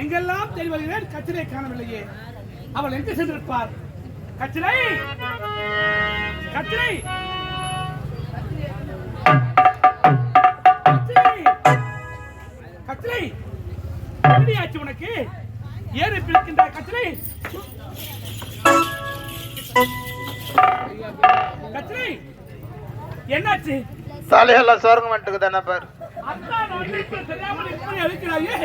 எங்கெல்லாம் தேடி வருகிறேன் கச்சிலை காணவில்லையே அவள் எங்கு சென்றிருப்பார்? கச்சிலை! கச்சிலை! கச்சிலை! கச்சிலை! எப்படி ஆச்சு உனக்கு? ஏறி பிடிக்கின்ற கச்சிலை? கச்சிலை! என்னாச்சு? தலையெல்லாம் சொருங்க மாட்டுக்கு தானே பாரு? அத்தா தெரியாமல் இப்படி அழைக்கிறாயே.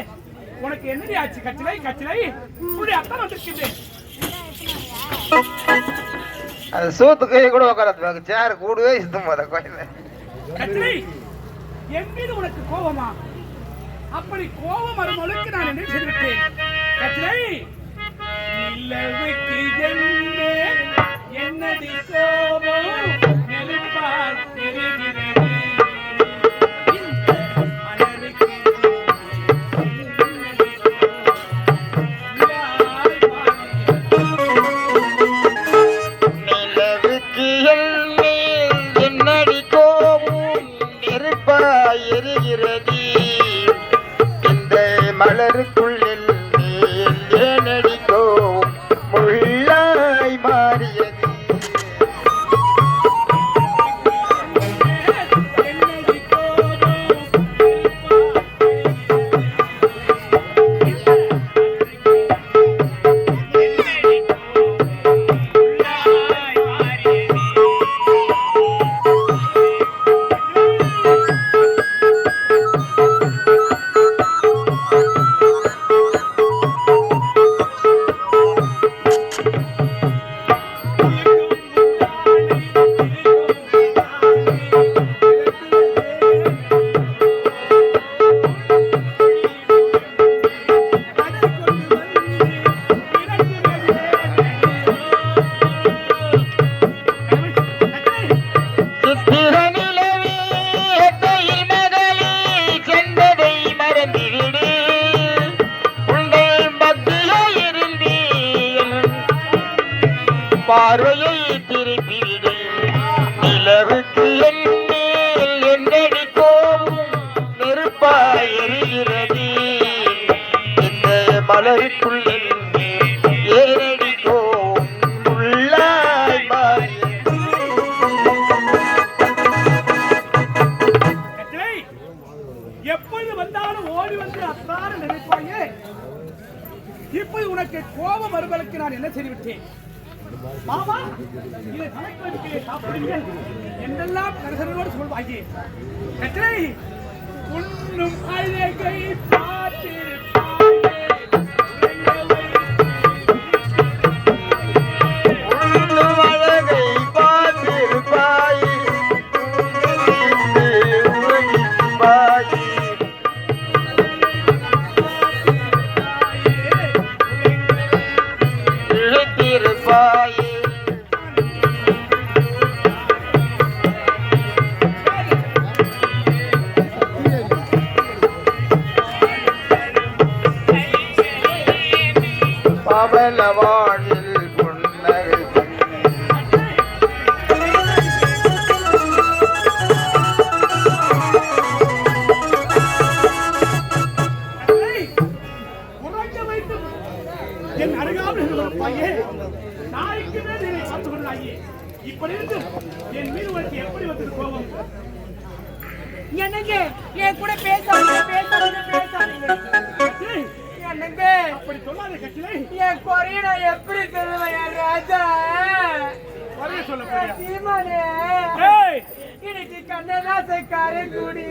உனக்கு என்னடி ஆச்சு? கச்சிலை கச்சிலை இப்படி அத்தான் வந்திருக்கின்றேன் அது சூத்து கை கூட உட்காரது சேர் கூடவே சுத்தம் போத கோயில் கச்சிலை என் மீது உனக்கு கோபமா? அப்படி கோபம் வரும்பொழுது நான் என்ன செய்திருக்கேன் கச்சிலை நிலவுக்கு என்னே என்னடி கோபம்? மலருக்குள்ளில் கோபம் நான் என்ன செய்துவிட்டேன்? மாமா இதை சமைப்பதற்கு சாப்பிடுங்கள். என்றெல்லாம் கரசனோடு சொல்வாயே. கட்டளை உண்ணும் அழகை பார்த்திருப்பாயே அப்படி சொல்லாத கட்டளை என் குறைய நான் எப்படி சொல்லுவேன் என் ராஜா? குறைய சொல்ல போறியா? சீமானே. இன்னைக்கு கண்ணதாச காரைக்குடி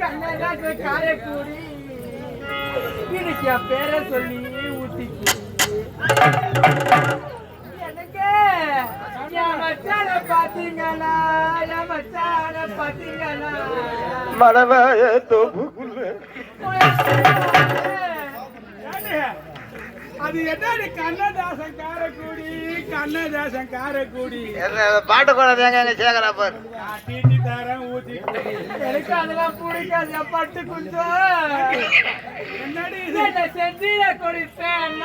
கண்ணதாச காரைக்குடி. இன்னைக்கு என் பேரை சொல்லி ஊத்திக்கு எனக்கு என் மச்சான பாத்தீங்களா? என் மச்சான பாத்தீங்களா? மலவாய தொகுக்குள்ள. அது என்னது? கண்ணதாசன் காரக்குடி கண்ணதாசன் காரக்குடி. என்ன பாட்டு கூடாது எங்க எங்க சேகரா பாரு? தீட்டி தரேன் ஊத்தி குடி. எனக்கு அதெல்லாம் பிடிக்காது பட்டு குஞ்சம் என்னடி செந்தில கொடுப்பேன்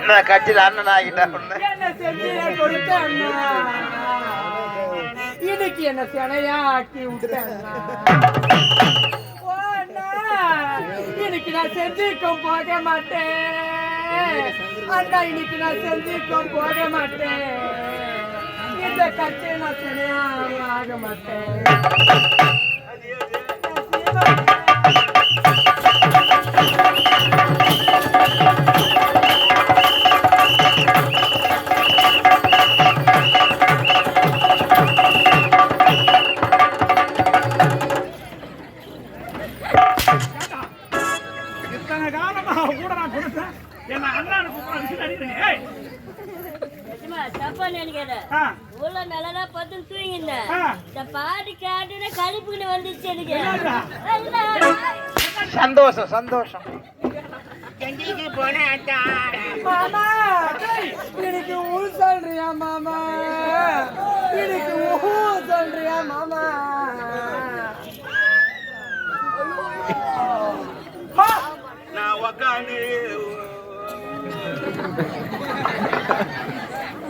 என்ன கட்சியில் அண்ணன் ஆகிட்டா என்ன செந்தில கொடுப்பேன் இன்னைக்கு என்ன சிலையா ஆக்கி விட்டேன். இன்னைக்கு நான் செஞ்சிருக்கும் போக மாட்டேன். அண்ணா இன்னைக்கு நான் செஞ்சிருக்கும் போக மாட்டேன். இந்த கட்சியை நான் சரியாக ஆக மாட்டேன்.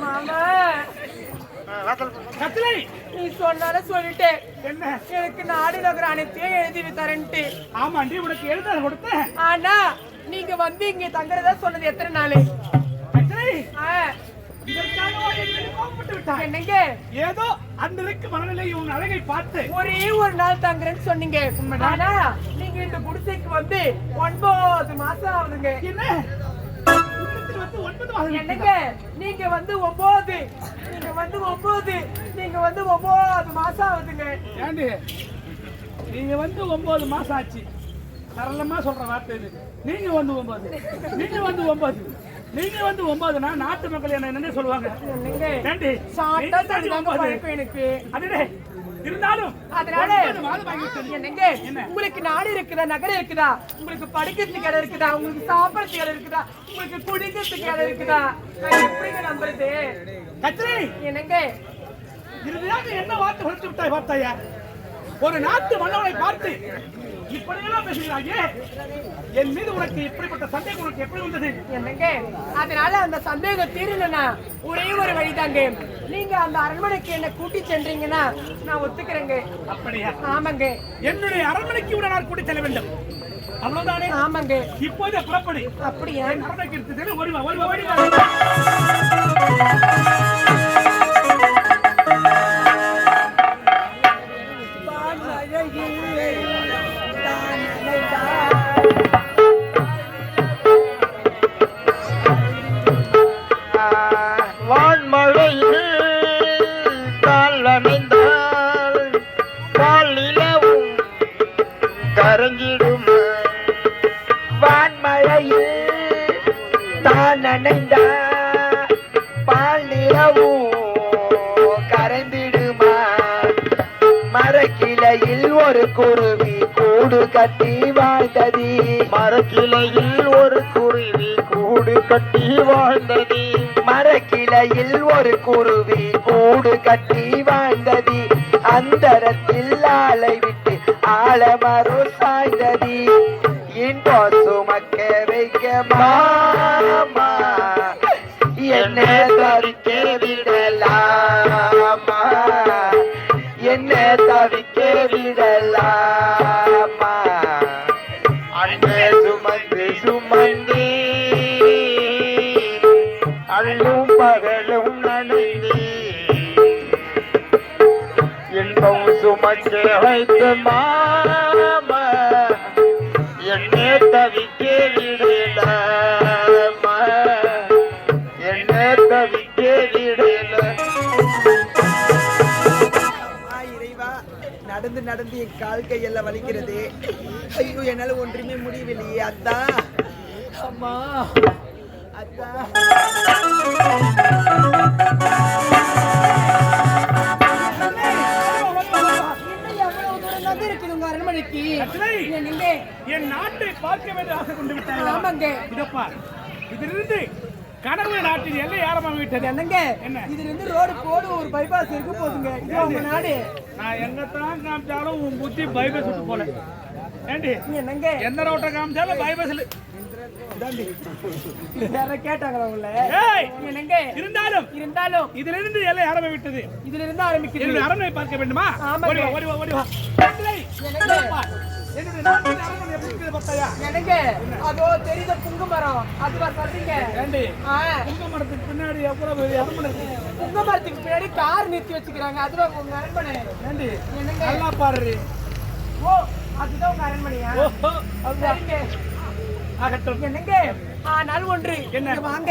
மாமா. கத்திலை நீ சொன்னால சொல்லிட்டேன். என்ன? எனக்கு நாடு நகர அனைத்தையும் எழுதி தரேன்ட்டு. ஆமாண்டி உனக்கு எழுத கொடுத்தேன். ஆனா நீங்க வந்து இங்க தங்குறதா சொன்னது எத்தனை நாள்? என்னங்க? ஏதோ அன்றைக்கு மனநிலை உன் அழகை பார்த்து. ஒரே ஒரு நாள் தங்குறேன்னு சொன்னீங்க. ஆனா நீங்க இந்த குடிசைக்கு வந்து ஒன்பது மாசம் ஆகுதுங்க. என்ன? என்னங்க? நீங்க வந்து ஒன்பது. நீங்க வந்து ஒன்பது. நீங்க வந்து ஒன்பது மாசம் ஆகுதுங்க. ஏண்டி? நீங்க வந்து ஒன்பது மாசம் ஆச்சு. சரளமா சொல்ற வார்த்தை இது. நீங்க வந்து ஒன்பது. நீங்க வந்து ஒன்பது. நீங்க வந்து ஒன்பதுனா நாட்டு மக்கள் என்ன என்ன சொல்லுவாங்க. எனக்கு. இருந்தாலும் அதனால உங்களுக்கு நாடு இருக்குதா நகரம் இருக்குதா? உங்களுக்கு படிக்கிறதுக்கு இடம் இருக்குதா? உங்களுக்கு சாப்பிடறதுக்கு இடம் இருக்குதா? உங்களுக்கு குடிக்கிறதுக்கு இடம் இருக்குதா? எப்படிங்க நம்புறது? கத்திரி என்னங்க இறுதியாக என்ன வார்த்தை கொடுத்து விட்டாய் பார்த்தாயா ஒரு நாட்டு மன்னவனை பார்த்து இப்படியெல்லாம் பேசுகிறாயே? என் மீது உனக்கு இப்படிப்பட்ட சந்தேகம் உனக்கு எப்படி வந்தது? என்னங்க? அதனால அந்த சந்தேகம் தீரணும்னா ஒரே ஒரு வழிதாங்க. நீங்க அந்த அரண்மனைக்கு என்ன கூட்டி சென்றீங்கன்னா நான் ஒத்துக்கிறேங்க. அப்படியா? ஆமாங்க. என்னுடைய அரண்மனைக்கு விட நான் கூட்டி செல்ல வேண்டும். அவ்வளவுதானே? ஆமாங்க. இப்போதே புறப்படு. அப்படியா? அரண்மனைக்கு இருக்குது வருவா வருவா வருவா கரங்கிடும் வான்மழையில் தான் அணைந்தால் பால் நிலவும் கரைந்திடுமா? மரக்கிளையில் ஒரு குருவி கூடு கட்டி வாழ்ந்தது. மரக்கிளையில் ஒரு குருவி கூடு கட்டி வாழ்ந்தது. மரக்கிளையில் ஒரு குருவி கூடு கட்டி வாழ்ந்தது. அந்தரத்தில் ஆளை விட்டு ஆலமரோ சாய்ந்தது. இன்பம் சுமக்க வைக்க மாமா. என்ன வைத்த மாம என்னே தவிக்கே விடலாமா என்ன தவிக்க விடல. நடந்து நடந்து என் கால் கையெல்லாம் வலிக்கிறது. ஐயோ என்னால ஒன்றுமே முடியவில்லையே அத்தா. அம்மா அத்தா. ஆமாங்க. இதப்பா இதிலிருந்து கனவு நாட்டின் எல்லை ஆரம்பம் விட்டது. என்னங்க? என்ன? இதுல இருந்து ரோடு போடு ஒரு பைபாஸ் இருக்க போகுதுங்க இது உங்க நாடு. நான் எங்கத்தான் காமிச்சாலும் உன் புத்தி பைபஸ் விட்டு போல. ஏண்டி? என்னங்க? எந்த ரோட்டை காமிச்சாலும் பைபஸ்ல இருந்தாலும் இருந்தாலும். இதிலிருந்து எல்லை ஆரம்பம் விட்டது. இதுல இருந்து ஆரம்பிக்குது. என்னுடைய அரண்மனை பார்க்க வேண்டுமா. ஓடி ஓடி ஓடி வா. எனக்கு அதோ தெரியுத புங்க மரம் அதுவா சொல்றீங்க புங்க மரத்துக்கு பின்னாடி எவ்வளவு அரண்மனை புங்க மரத்துக்கு பின்னாடி கார் நிறுத்தி வச்சுக்கிறாங்க. அதுவா உங்க அரண்மனை. ஏண்டி? நல்லா பாரு ஓ அதுதான் உங்க அரண்மனையா? சரிங்க. ஆகட்டும். என்னங்க? ஆனால் ஒன்று. என்ன? வாங்க?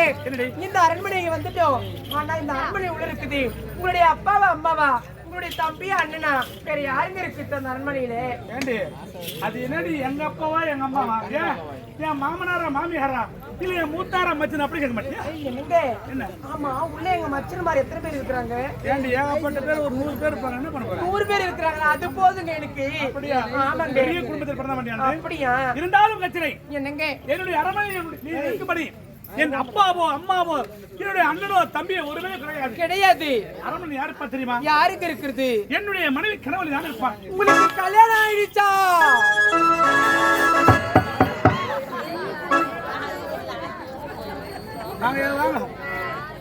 இந்த அரண்மனைக்கு வந்துட்டோம். ஆனா இந்த அரண்மனை உள்ள இருக்குது. உங்களுடைய அப்பாவா அம்மாவா? உங்களுடைய தம்பி அண்ணனா? வேற யாருங்க இருக்கு அந்த அரண்மனையில? ஏண்டி? அது என்னடி எங்க அப்பாவா எங்க அம்மாவா? என் மாமனாரா மாமியாரா? இல்ல என் மூத்தாரா மச்சன்? அப்படி கேட்க மாட்டியா? என்ன? ஆமா உள்ள எங்க மச்சன்மார் எத்தனை பேர் இருக்கிறாங்க? ஏண்டி ஏகப்பட்ட பேர் ஒரு நூறு பேர் இருப்பாங்க. என்ன பண்ண நூறு பேர் இருக்கிறாங்க அது போதுங்க எனக்கு. அப்படியா? ஆமாங்க. பெரிய குடும்பத்தில் பிறந்த மாட்டியா அப்படியா? இருந்தாலும் கச்சனை என்னங்க? என்னுடைய அரண்மனை நீ இருக்கும்படி. என் அப்பாவோ அம்மாவோ என்னுடைய அண்ணனோ தம்பியோ ஒருமே கிடையாது. கிடையாது. அரண்மனை யாருப்பா தெரியுமா? யாருக்கு இருக்கிறது? என்னுடைய மனைவி கனவுல தான் இருப்பான் உங்களுக்கு கல்யாணம் ஆயிடுச்சா?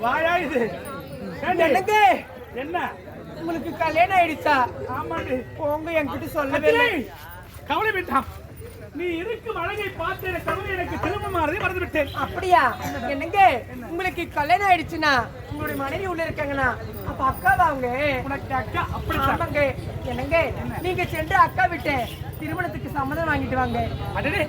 வாயா இது? என்னங்க என்ன? உங்களுக்கு கல்யாணம் ஆயிடுச்சா? ஆமாண்டி. போங்க என்கிட்ட சொல்லவே கவலை வேண்டாம் நீ இருக்கும் அழகை பார்த்து எனக்கு கவலை எனக்கு திரும்பமாறதை மறந்து விட்டேன் அப்படியா? என்னங்க? உங்களுக்கு கல்யாணம் ஆயிடுச்சுன்னா உங்களுடைய மனைவி உள்ள இருக்காங்கண்ணா அப்ப அக்காவா அவங்க உனக்கு அக்கா அப்படித்தான் ஆமாங்க. என்னங்க? நீங்க சென்று அக்கா விட்டு திருமணத்துக்கு சம்மதம் வாங்கிட்டு வாங்க. அடடே.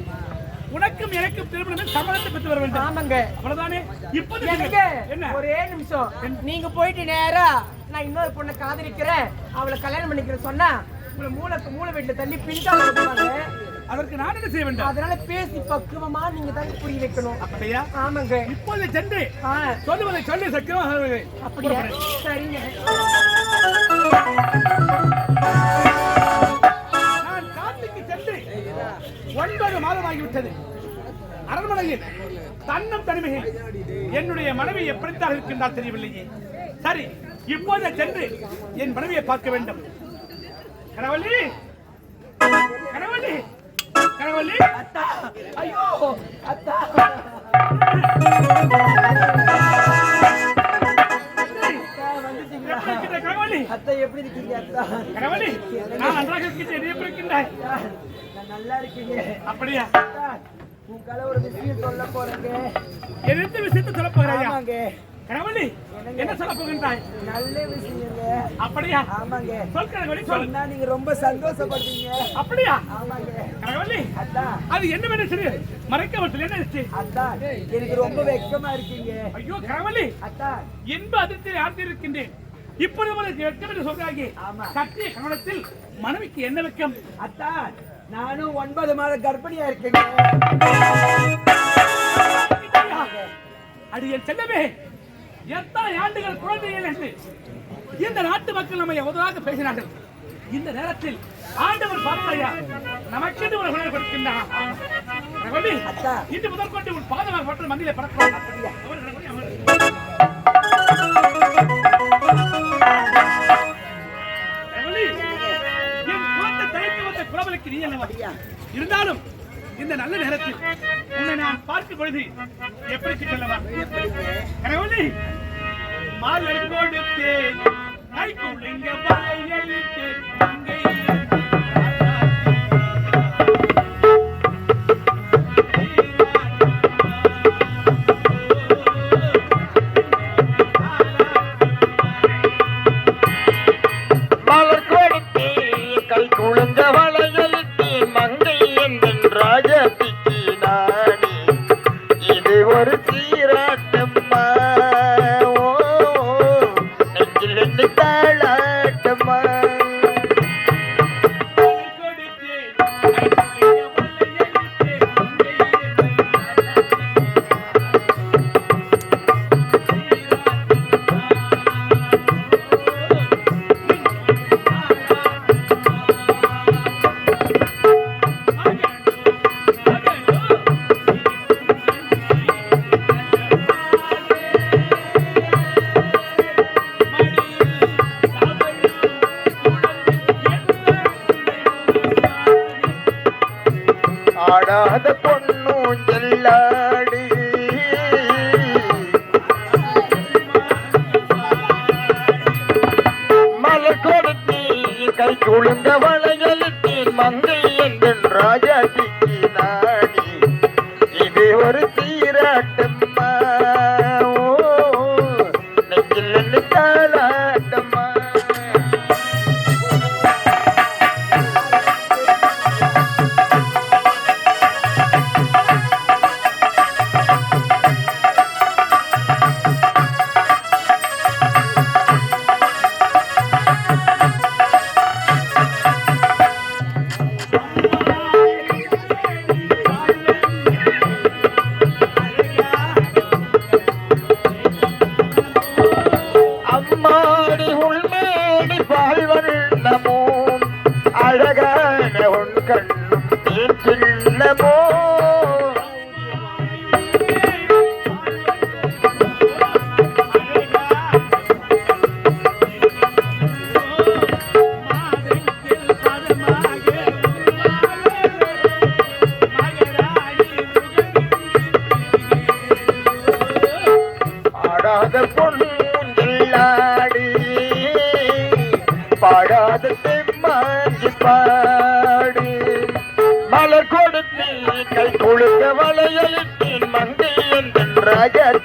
உனக்கும் எனக்கும் திருமணம் சம்மதத்தை பெற்று வர வேண்டும். ஆமாங்க. அவ்வளவுதானே? இப்போது எனக்கு என்ன? ஒரே நிமிஷம். நீங்க போயிட்டு நேரா நான் இன்னொரு பொண்ணை காதலிக்கிறேன். அவளை கல்யாணம் பண்ணிக்கிறேன் சொன்னா உங்களை மூளை மூளை வீட்டுல தள்ளி வைப்பாங்க அதற்கு நான் என்ன செய்ய வேண்டும்? அதனால பேசி பக்குவமா நீங்க தான் புரிய வைக்கணும் அப்படியா? ஆமாங்க. இப்போது சென்று சொல்லுவதை சொல்லி சக்கியமாக அப்படியா? சரிங்க. நான் காட்டுக்கு சென்று ஒன்பது மாதம் ஆகிவிட்டது அரண்மனையில் தன்னம் தனிமையில் என்னுடைய மனைவி எப்படித்தான் இருக்கின்றார் தெரியவில்லையே. சரி இப்போது சென்று என் மனைவியை பார்க்க வேண்டும். கனவள்ளி கனவள்ளி கனவள்ளி அத்தா. ஐயோ அத்தா. கனவள்ளி அத்தா எப்படி இருக்கீங்க அத்தா? கனவள்ளி நான் நன்றாக இருக்கின்றேன் நீ எப்படி இருக்கின்றாய் நான் நல்லா இருக்கீங்க. அப்படியா? அத்தா, உங்களை ஒரு விஷயம் சொல்ல போறேங்க. எந்த விஷயத்தை சொல்ல போகிறாயா? ஆமாங்க. கனவள்ளி என்ன சொல்ல போகின்றாய்? நல்ல விஷயங்க. அப்படியா? ஆமாங்க. சொல் கனவள்ளி சொல். சொன்னா நீங்க ரொம்ப சந்தோஷப்படுவீங்க. அப்படியா? ஆமாங்க. கனவள்ளி அத்தா அது என்ன சரி மறைக்கவற்றில் என்ன இருந்துச்சு அத்தா எனக்கு ரொம்ப வெக்கமா இருக்கீங்க. ஐயோ கனவள்ளி அத்தா இன்ப அதிர்ச்சியில் ஆழ்த்திருக்கின்றேன் இப்பொழுது உனக்கு வெட்கம் என்று சொல்றாங்க. கட்டிய கவனத்தில் மனைவிக்கு என்ன வெட்கம்? அத்தா நானும் ஒன்பது மாத கர்ப்பிணியா இருக்கேங்க. அடி என் செல்லமே. எத்தனை ஆண்டுகள் குழந்தைகள் என்று. இந்த நாட்டு மக்கள் நம்மை எவ்வளவாக பேசினார்கள். இந்த நேரத்தில் ஆண்டவர் பார்த்தாயா நமக்கென்று ஒரு குழந்தை கொடுக்கின்றான். இன்று முதற்கொண்டு உன் பாதமாக பற்ற மந்தியிலே பறக்கலாம் இருந்தாலும் இந்த நல்ல நேரத்தில் உன்னை நான் பார்க்கும் பொழுது எப்படி சொல்லவா கனவள்ளி மாலை கொடுத்து கை குளிங்க இல்லாத பொண்ணும் செல்லாடி. மலை கொடுத்தி கை குழுந்த வளையலிட்டு மங்கை என்றும் ராஜாதிக்கு என்ற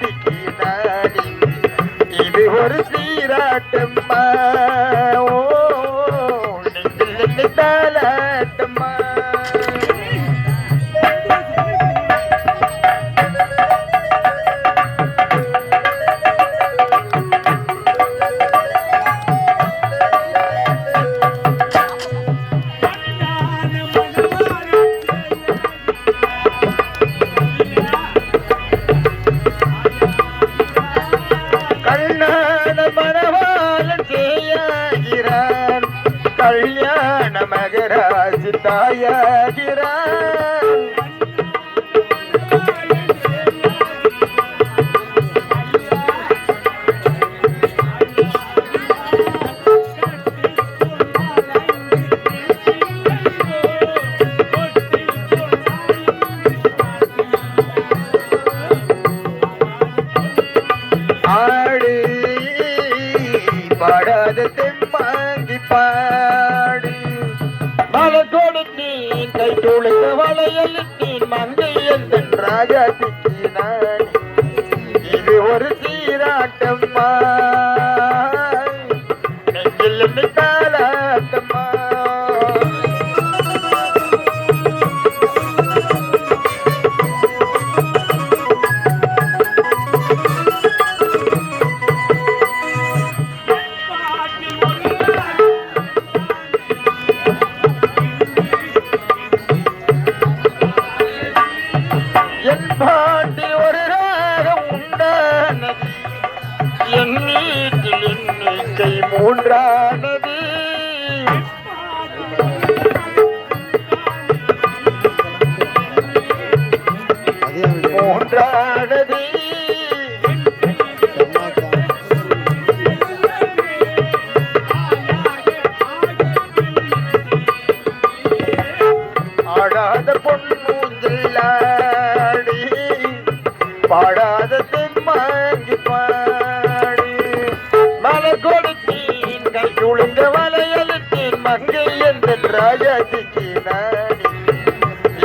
கொடுத்தேன் கை குளிங்க வலையழுத்தேன் மங்கை என்ற ராஜாஜிக்கு நாடி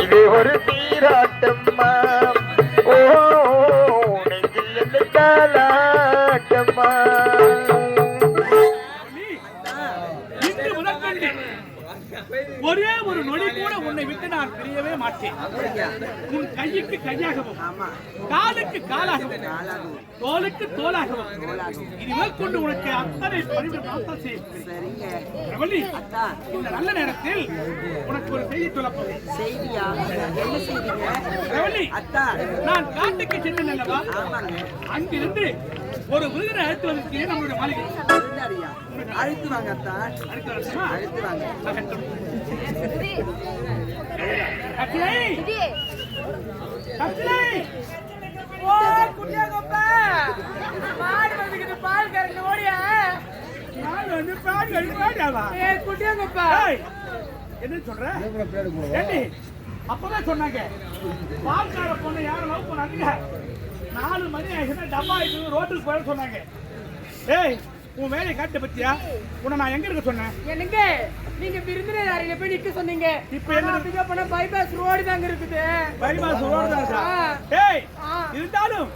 இது ஒரு தீராட்டம் நான் பிரியவே மாட்டேன். உன் கைக்கு கையாகவும் காலுக்கு காலாகவும் தோலுக்கு தோலாகவும் இனிமேல் கொண்டு உனக்கு அத்தனை பணிவு பிரபலி அத்தா இந்த நல்ல நேரத்தில் உனக்கு ஒரு செய்தி சொல்லப்போகிறேன் செய்தியா? என்ன செய்திங்க? அத்தா. நான் காட்டுக்கு சென்றேன் அல்லவா? அங்கிருந்து ஒரு விருதினை அழைத்து வந்திருக்கிறேன் நம்மளுடைய மாளிகை. அழைத்து வாங்க அத்தா. அழைத்து வரட்டுமா? அழைத்து வாங்க. பால் கறந்து ஓடியா? நான் வந்து பாடி அடிப்பாடியாவா? ஏ குட்டியா கொப்பா ஏய், என்ன சொல்ற? அப்பதான் சொன்னாங்க. பால்கார பொண்ணு யாரும் லவ் பண்ணாதீங்க. நாலு மணி ஆயிடுச்சுன்னா டப்பா ஆயிடுச்சு ரோட்டுக்கு போயிட சொன்னாங்க. ஏய் உன் வேலையை காட்டு பத்தியா? உன்னை நான் எங்க இருக்க சொன்னேன்? என்னங்க? நீங்க விருந்தினர் அறையில போய் நிக்க சொன்னீங்க? இப்ப இப்ப என்ன- பிக்கப் பண்ண பைபாஸ் ரோடு தாங்க இருக்குது. ஓடுதா ஆ. ஏய் ஆ. இருந்தாலும்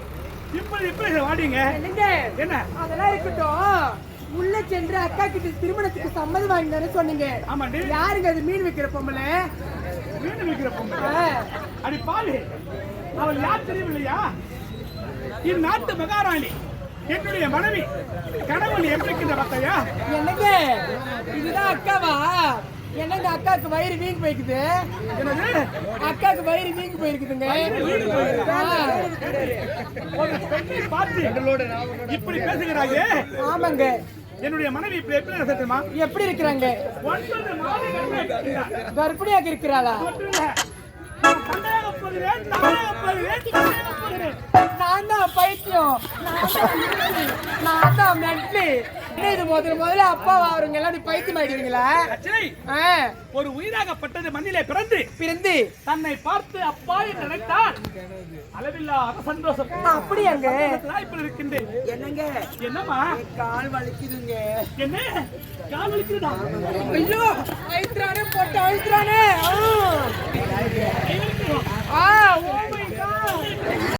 இப்படி இப்படி வாடிங்க. என்னங்க? என்ன? அதெல்லாம் இருக்கட்டும். உள்ள சென்று அக்கா கிட்ட திருமணத்துக்கு சம்மதம் வாங்கினு சொன்னீங்க. ஆமாண்டி யாருங்க அது? மீன் வைக்கிற பொம்பளை? மீன் விற்கிற ஆ, அடி பாரு அவள் யார் தெரியவில்லையா இந்நாட்டு மகாராணி. என்னுடைய மனைவி கணவன் எப்படி பார்த்தையா என்னங்க? இதுதான் அக்காவா? என்னங்க அக்காவுக்கு வயிறு வீங்கி போய்க்குது என்னது? அக்காவுக்கு வயிறு வீங்கி போயிருக்குதுங்க. பார்த்து இப்படி பேசுகிறாயே? ஆமாங்க. என்னுடைய மனைவி இப்படி எப்படி தெரியுமா? எப்படி இருக்கிறாங்க. கர்ப்பிணியாக இருக்கிறாளா. நான் சண்டையாக போகிறேன், நான் தான் பைத்தியம். நான் தான் லூசு, இது முதல்ல முதல்ல அப்பாவா அவருங்க எல்லாம் நீ பைத்தியம் ஆயிடுவீங்களா? ஒரு உயிராகப்பட்டது மண்ணிலே பிறந்து பிறந்து. தன்னை பார்த்து அப்பா என்று நினைத்தால் அளவில்லாத சந்தோஷம் அப்படி அங்க? இப்படி இருக்கின்றேன். என்னங்க? என்னம்மா? கால் வலிக்குதுங்க. என்ன? கால் வலிக்குதுடா? ஐயோ அழுத்துறானே போட்டு அழுத்துறானே. ஆ. Oh my God